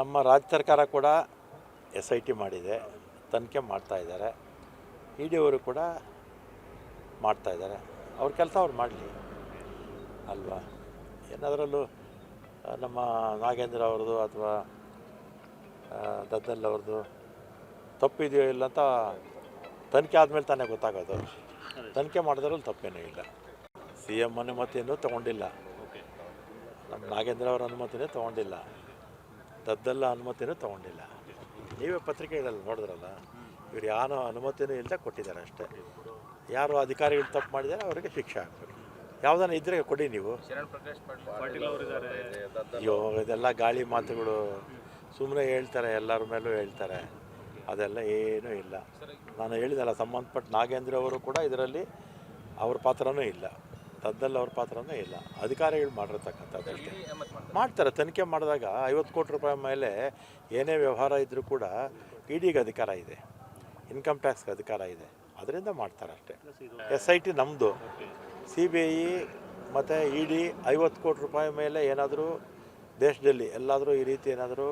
ನಮ್ಮ ರಾಜ್ಯ ಸರ್ಕಾರ ಕೂಡ ಎಸ್ ಐ ಟಿ ಮಾಡಿದೆ ತನಿಖೆ ಮಾಡ್ತಾ ಇದ್ದಾರೆ. ಇ ಡಿ ಅವರು ಕೂಡ ಮಾಡ್ತಾ ಇದ್ದಾರೆ. ಅವ್ರ ಕೆಲಸ ಅವ್ರು ಮಾಡಲಿ. ಅಲ್ವಾ? ಏನಾದರಲ್ಲೂ ನಮ್ಮ ನಾಗೇಂದ್ರ ಅವ್ರದ್ದು ಅಥವಾ ದದ್ದಲ್ ಅವ್ರದ್ದು ತಪ್ಪಿದೆಯೋ ಇಲ್ಲ ಅಂತ ತನಿಖೆ ಆದಮೇಲೆ ತಾನೇ ಗೊತ್ತಾಗೋದು. ತನಿಖೆ ಮಾಡಿದ್ರಲ್ಲಿ ತಪ್ಪೇನೂ ಇಲ್ಲ. ಸಿ ಎಂ ಅನುಮತಿಯನ್ನು ತೊಗೊಂಡಿಲ್ಲ. ನಮ್ಮ ನಾಗೇಂದ್ರ ಅವರ ಅನುಮತಿನೇ ತೊಗೊಂಡಿಲ್ಲ. ದದ್ದಲ್ಲ ಅನುಮತಿನೂ ತೊಗೊಂಡಿಲ್ಲ. ನೀವೇ ಪತ್ರಿಕೆಗಳಲ್ಲಿ ನೋಡಿದ್ರಲ್ಲ, ಇವ್ರು ಯಾರೋ ಅನುಮತಿನೂ ಇಲ್ಲದೆ ಕೊಟ್ಟಿದ್ದಾರೆ ಅಷ್ಟೇ. ಯಾರು ಅಧಿಕಾರಿಗಳು ತಪ್ಪು ಮಾಡಿದ್ದಾರೆ, ಅವರಿಗೆ ಶಿಕ್ಷೆ ಆಗಬೇಕು. ಯಾವುದನ್ನ ಇದ್ದರೆ ಕೊಡಿ ನೀವು. ಅಯ್ಯೋ, ಇದೆಲ್ಲ ಗಾಳಿ ಮಾತುಗಳು. ಸುಮ್ಮನೆ ಹೇಳ್ತಾರೆ, ಎಲ್ಲರ ಮೇಲೂ ಹೇಳ್ತಾರೆ. ಅದೆಲ್ಲ ಏನೂ ಇಲ್ಲ. ನಾನು ಹೇಳಿದಲ್ಲ, ಸಂಬಂಧಪಟ್ಟ ನಾಗೇಂದ್ರ ಅವರು ಕೂಡ ಇದರಲ್ಲಿ ಅವ್ರ ಪಾತ್ರನೂ ಇಲ್ಲ. ತದ್ದಲ್ಲಿ ಅವ್ರ ಪಾತ್ರನೇ ಇಲ್ಲ. ಅಧಿಕಾರಿಗಳು ಮಾಡಿರ್ತಕ್ಕಂಥದ್ದು ಅಷ್ಟೇ. ಮಾಡ್ತಾರೆ? ತನಿಖೆ ಮಾಡಿದಾಗ ಐವತ್ತು ಕೋಟಿ ರೂಪಾಯಿ ಮೇಲೆ ಏನೇ ವ್ಯವಹಾರ ಇದ್ದರೂ ಕೂಡ ಇಡಿಗೆ ಅಧಿಕಾರ ಇದೆ ಇನ್ಕಮ್ ಟ್ಯಾಕ್ಸ್ಗೆ ಅಧಿಕಾರ ಇದೆ. ಅದರಿಂದ ಮಾಡ್ತಾರೆ ಅಷ್ಟೇ. ಎಸ್ ಐ ಟಿ ನಮ್ಮದು ಸಿ ಬಿ ಐ ಮತ್ತು ಇ ಡಿ ಐವತ್ತು ಕೋಟಿ ರೂಪಾಯಿ ಮೇಲೆ ಏನಾದರೂ ದೇಶದಲ್ಲಿ ಎಲ್ಲಾದರೂ ಈ ರೀತಿ ಏನಾದರೂ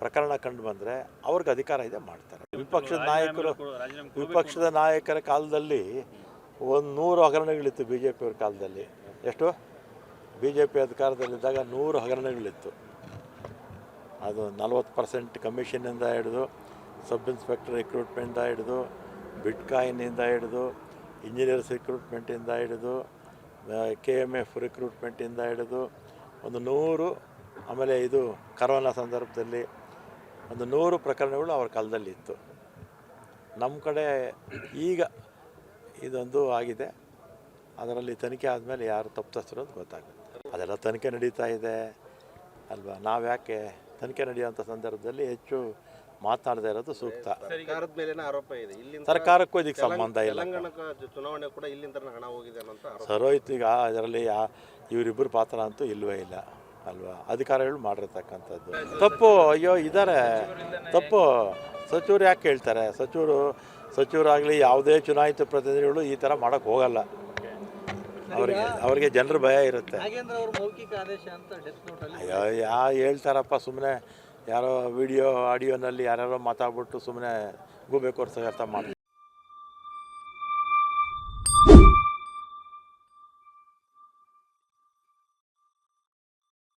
ಪ್ರಕರಣ ಕಂಡು ಬಂದರೆ ಅವ್ರಿಗೆ ಅಧಿಕಾರ ಇದೆ ಮಾಡ್ತಾರೆ. ವಿಪಕ್ಷದ ನಾಯಕರು ವಿಪಕ್ಷದ ನಾಯಕರ ಕಾಲದಲ್ಲಿ ಒಂದು ನೂರು ಹಗರಣಗಳಿತ್ತು ಬಿ ಜೆ ಪಿಯವ್ರ ಕಾಲದಲ್ಲಿ. ಎಷ್ಟು? ಬಿ ಜೆ ಪಿ ಅಧಿಕಾರದಲ್ಲಿದ್ದಾಗ ನೂರು ಹಗರಣಗಳಿತ್ತು. ಅದು ನಲ್ವತ್ತು ಪರ್ಸೆಂಟ್ ಕಮಿಷನ್ನಿಂದ ಹಿಡಿದು, ಸಬ್ ಇನ್ಸ್ಪೆಕ್ಟರ್ ರಿಕ್ರೂಟ್ಮೆಂಟಿಂದ ಹಿಡಿದು ಬಿಟ್ಕಾಯಿನಿಂದ ಹಿಡಿದು ಇಂಜಿನಿಯರ್ಸ್ ರಿಕ್ರೂಟ್ಮೆಂಟಿಂದ ಹಿಡಿದು ಕೆ ಎಂ ಎಫ್ ರಿಕ್ರೂಟ್ಮೆಂಟಿಂದ ಹಿಡಿದು, ಒಂದು ನೂರು, ಆಮೇಲೆ ಇದು ಕರೋನಾ ಸಂದರ್ಭದಲ್ಲಿ ಒಂದು ನೂರು ಪ್ರಕರಣಗಳು ಅವ್ರ ಕಾಲದಲ್ಲಿ ಇತ್ತು ನಮ್ಮ ಕಡೆ ಈಗ ಇದೊಂದು ಆಗಿದೆ. ಅದರಲ್ಲಿ ತನಿಖೆ ಆದಮೇಲೆ ಯಾರು ತಪ್ಪಿಸ್ತಾರೆ ಅಂತ ಗೊತ್ತಾಗುತ್ತೆ. ಅದೆಲ್ಲ ತನಿಖೆ ನಡೀತಾ ಇದೆ ಅಲ್ವಾ? ನಾವು ಯಾಕೆ ತನಿಖೆ ನಡೆಯುವಂಥ ಸಂದರ್ಭದಲ್ಲಿ ಹೆಚ್ಚು ಮಾತನಾಡದೇ ಇರೋದು ಸೂಕ್ತ. ಸರ್ಕಾರದ ಮೇಲೇನೆ ಆರೋಪ ಇದೆ. ಇಲ್ಲಿಂದ ಸರ್ಕಾರಕ್ಕೂ ಇದಕ್ಕೆ ಸಂಬಂಧ ಇಲ್ಲ. ಚುನಾವಣೆ ಕೂಡ ಇಲ್ಲಿಂದ ಹಣ ಹೋಗಿದೆ ಸರೋಯ್ತು ಈಗ ಅದರಲ್ಲಿ ಇವರಿಬ್ಬರು ಪಾತ್ರ ಅಂತೂ ಇಲ್ಲವೇ ಇಲ್ಲ ಅಲ್ವಾ? ಅಧಿಕಾರಿಗಳು ಮಾಡಿರ್ತಕ್ಕಂಥದ್ದು. ತಪ್ಪು ಅಯ್ಯೋ ಇದ್ದಾರೆ ತಪ್ಪು. ಸಚಿವರು ಯಾಕೆ ಹೇಳ್ತಾರೆ ಸಚಿವರು ಸಚಿವರಾಗಲಿ ಯಾವುದೇ ಚುನಾಯಿತ ಪ್ರತಿನಿಧಿಗಳು ಈ ಥರ ಮಾಡೋಕ್ಕೆ ಹೋಗಲ್ಲ. ಅವರಿಗೆ ಅವರಿಗೆ ಜನರ ಭಯ ಇರುತ್ತೆ. ಅಯ್ಯೋ ಯಾ ಹೇಳ್ತಾರಪ್ಪ ಸುಮ್ಮನೆ ಯಾರೋ ವಿಡಿಯೋ ಆಡಿಯೋನಲ್ಲಿ ಯಾರ್ಯಾರೋ ಮಾತಾಡ್ಬಿಟ್ಟು ಸುಮ್ಮನೆ ಗೂಬೆ ಕೊರ್ಸೋ ಅರ್ಥ ಮಾಡ್ತಾರೆ.